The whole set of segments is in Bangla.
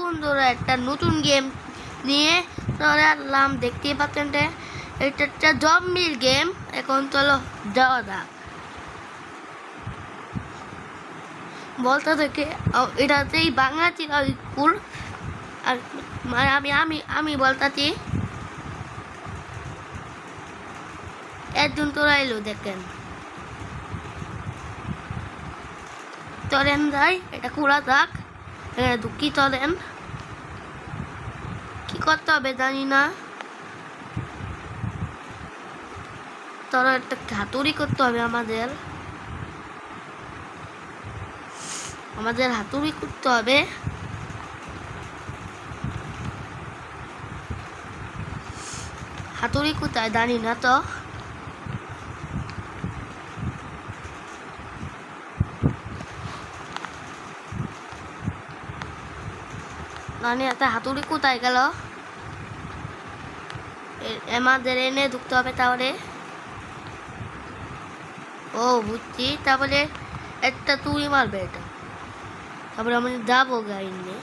বন্ধুরা, একটা নতুন গেম নিয়ে চলে আসলাম দেখতেই পাচ্ছেন এটা একটা জম্বির গেম এখন চলো যাওয়া যাক। বলতে থেকে এটাতেই বাংলা ছিল স্কুল আর মানে আমি আমি আমি বলতাছি, একজন তোরা এলো, দেখেন। চলেন যাই, এটা খোলা থাক এখানে দুঃখিত দেন। কি করতে হবে জানি না। তবে একটা হাতুড়ি করতে হবে আমাদের। আমাদের হাতুড়ি করতে হবে। হাতুড়ি কোথায় জানি না তো। নানি একটা হাতুড়ি কোথায় গেল? আমাদের এনে ঢুকতে হবে তাহলে। ও, বুঝছি। তারপরে একটা তুই মারবে এটা। তারপরে আমরা যাব গাড়ি নিয়ে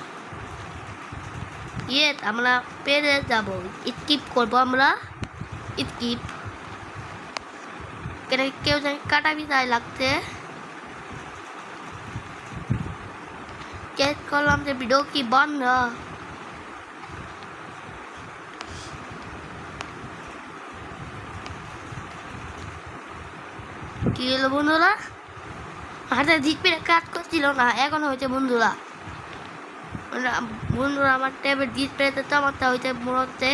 ইয়ে আমরা পেরে যাব। স্কিপ করব আমরা। স্কিপ। কেন কেউ জানি কাটা বিদায় লাগতে চেক করলাম যে ভিডিও কি বন্ধ কি হলো বন্ধুরা হাতে পেরে কাজ করছিল না এখন হয়েছে বন্ধুরা বন্ধুরা আমার ট্যাবের পেরেতে চমৎকার হয়েছে মুহূর্তে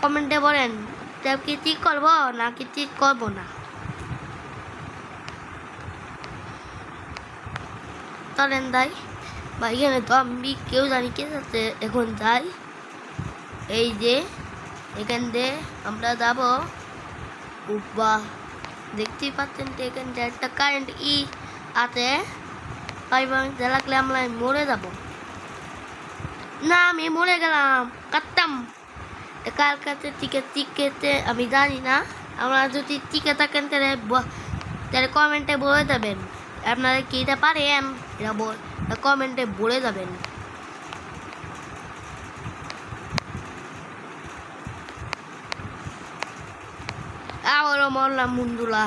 কমেন্টে বলেন ট্যাব কি ঠিক করব না কি ঠিক করব না চলেন যাই বা তো আমি কেউ জানি কে আছে এখন যাই। এই যে, এখান দিয়ে আমরা যাব। বা দেখতেই পাচ্ছেন তো এখান দিয়ে একটা কারেন্ট ই আছে। তাই লাগলে আমরা মরে যাব। না, আমি মরে গেলাম। কাটতাম। কার কাছে টিকে, টিকেতে, আমি জানি না। আমরা যদি টিকে থাকেন, তাহলে তাহলে কমেন্টে বলে দেবেন। আপনারা কি এটা পারেন? এটা বল- কমেন্টে বলে যাবেন। আবারও মরলাম মুন্দুলা।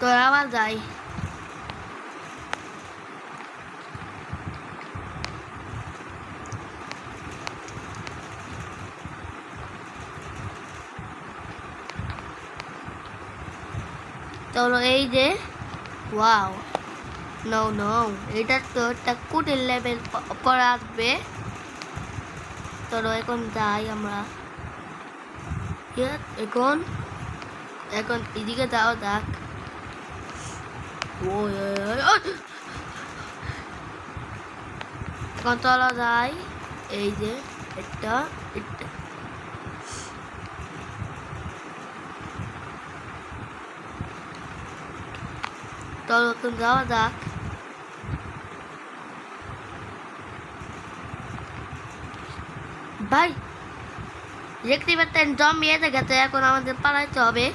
তো আবার যাই। চলো এই যে ওয়াও নো নো এটা তো একটা কুটির লেভেল পরে আসবে। চলো এখন যাই আমরা। এখন এখন এদিকে যাও দেখ এখন চলো যাই। এই যে, একটা একটা চলো এখন যাওয়া যাক ভাই দেখতে পাচ্ছেন জম্বি এসে গেছে এখন আমাদের পালাইতে হবে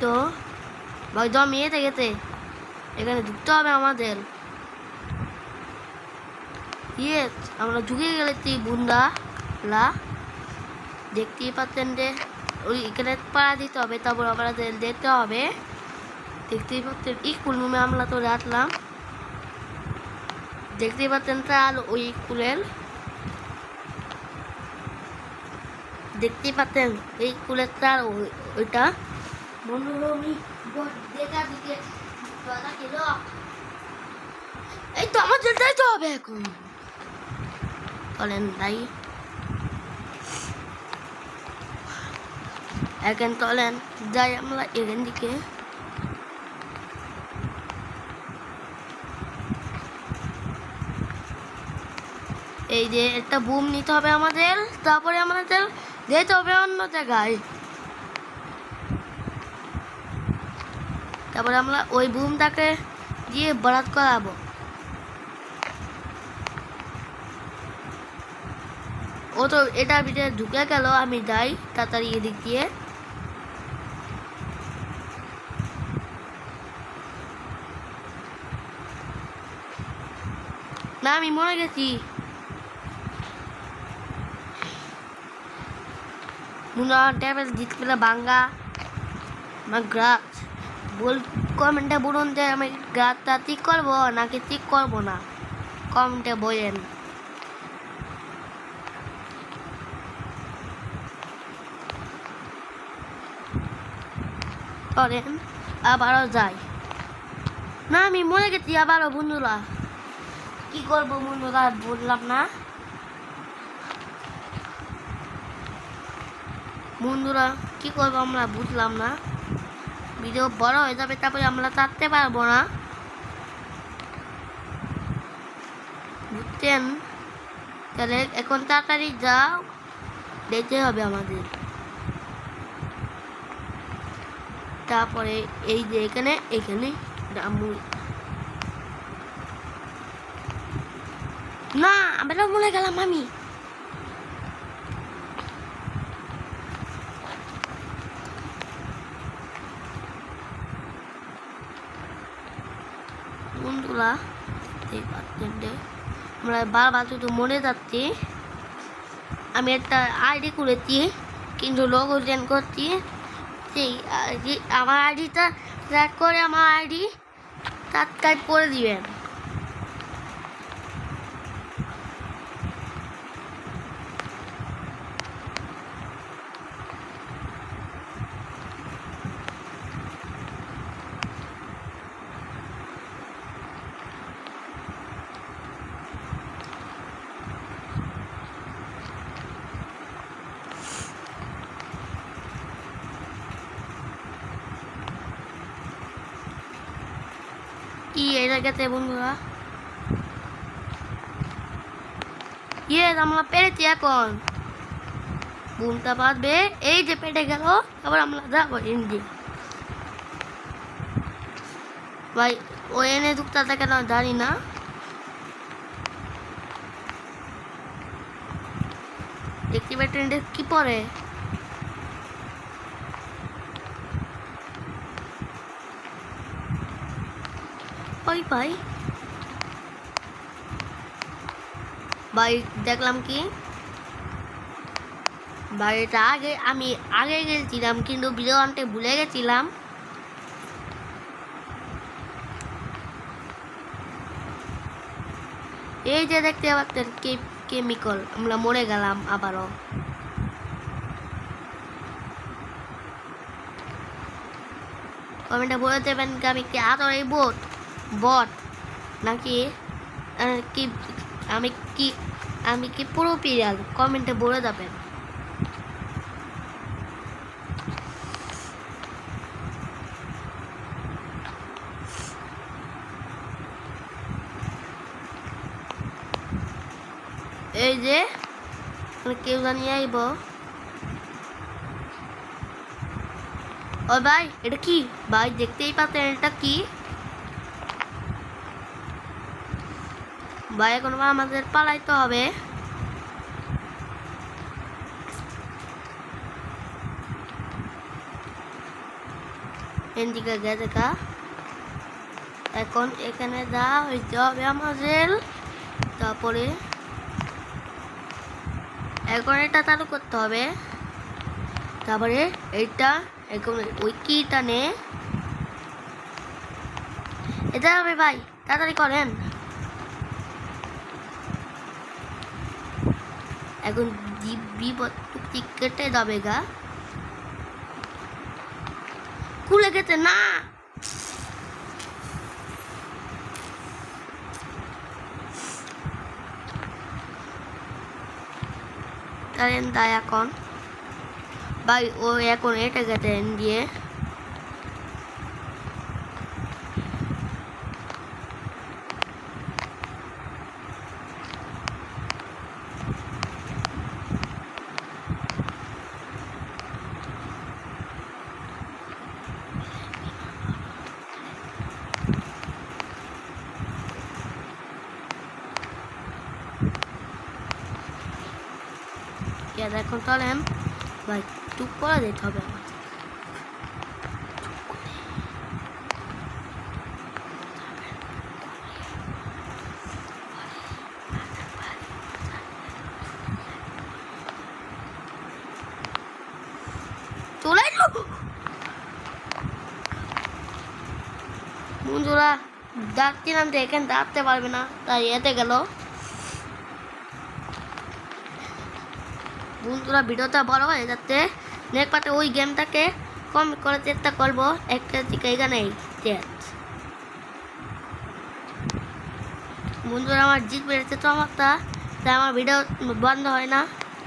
তো ভাই জম্বি এসে গেছে এখানে ঢুকতে হবে আমাদের ইয়ে আমরা ঢুকে গেলেছি বুন্দা, লা। দেখতেই পাচ্ছেন যে, ওই এখানে পাড়া দিতে হবে, তারপর আমাদের যেতে হবে। দেখতেই পাচ্ছেন স্কুল রুমে আমরা তো রাখলাম। দেখতেই পাচ্ছেন তার ওই স্কুলের দেখতেই পাচ্ছেন, এই স্কুলের তার ওই- ওইটা। ব- দেখা এই তো আমাদের যাইতে হবে এখন। চলেন তাই এখন চলেন যাই আমরা এখান দিকে। এই যে একটা বুম নিতে হবে আমাদের, তারপরে আমাদের যেতে হবে অন্য জায়গায়। তারপরে আমরা ওই বুমটাকে দিয়ে বরাত করাবো। তো এটা ভিতরে ঢুকে গেল, আমি যাই তাড়াতাড়ি এদিক দিয়ে। না আমি মরে গেছি। মুনা ট্যাবেল পেলে বাঙ্গা আমার গ্রাস বল, কমেন্টে বলুন যে আমি গ্রাসটা ঠিক করব নাকি ঠিক করব না? কমেন্টে বলেন। করেন, আবারও যাই। না, আমি মরে গেছি আবারও, বন্ধুরা। কি করব, বন্ধুরা বললাম না। বন্ধুরা, কি করব আমরা বুঝলাম না। ভিডিও বড় হয়ে যাবে, তারপরে আমরা চাটতে পারব না। বুঝছেন? তাহলে এখন তাড়াতাড়ি যাও যেতে হবে আমাদের। তারপরে এই যে এখানে এখানে রামু না, আমরা মরে গেলাম আমি বন্ধুরা আমরা বারবার শুধু মনে যাচ্ছি। আমি একটা আইডি করেছি কিন্তু লোক করছি। আমার আইডিটা ট্র্যাক করে আমার আইডি সাবস্ক্রাইব করে দিবেন। কি, এই জায়গাতে আমরা এখন। এই যে পেটে গেল আবার আমরা যাব ভাই, ও এনে ঢুকতে কেন জানি না। পাচ্ছেন এটা কি পরে? ভাই ভাই, দেখলাম কি? এটা আগে আমি আগে গেছিলাম, কিন্তু ভিডিও আনতে ভুলে গেছিলাম। এই যে দেখতে পাচ্ছেন কেমিক্যাল আমরা মরে গেলাম আবারও। কমেন্টে বলে দেবেন আমি কি আদর এই বোট বট নাকি? কি, আমি কি আমি কি পুরো পিরিয়াল কমেন্টে বলে যাবেন এই যে মানে কেউ জানিয়ে আইব। ও ভাই, এটা কি? ভাই, দেখতেই পাচ্ছেন, এটা কি? ভাই এখন আমাদের পালাইতে হবে। এদিকে গেছে কা এখন এখানে যা হইতে হবে আমাদের। তারপরে এখন এটা চালু করতে হবে। তারপরে এইটা, এখন ওই কিটা নে। এটা হবে ভাই, তাড়াতাড়ি করেন। এখন দিব্যি বিপদ কেটে যাবে গা। খুলে গেছে, না। দেয় এখন। ভাই, ও এখন এটা গেছে দিয়ে আর এখন তাহলে ভাই টুক করে দিতে হবে আমার। চলে বন্ধুরা, ডাকছিলাম তো এখানে ডাকতে পারবে না, তাই এতে গেল। বন্ধুরা ভিডিওটা বড় হয়, যাতে নেক পাতে ওই গেমটাকে কম করার চেষ্টা করব। একটা জায়গা নেই বন্ধুরা, আমার জিত বেড়েছে আমারটা, তাই আমার ভিডিও বন্ধ হয় না।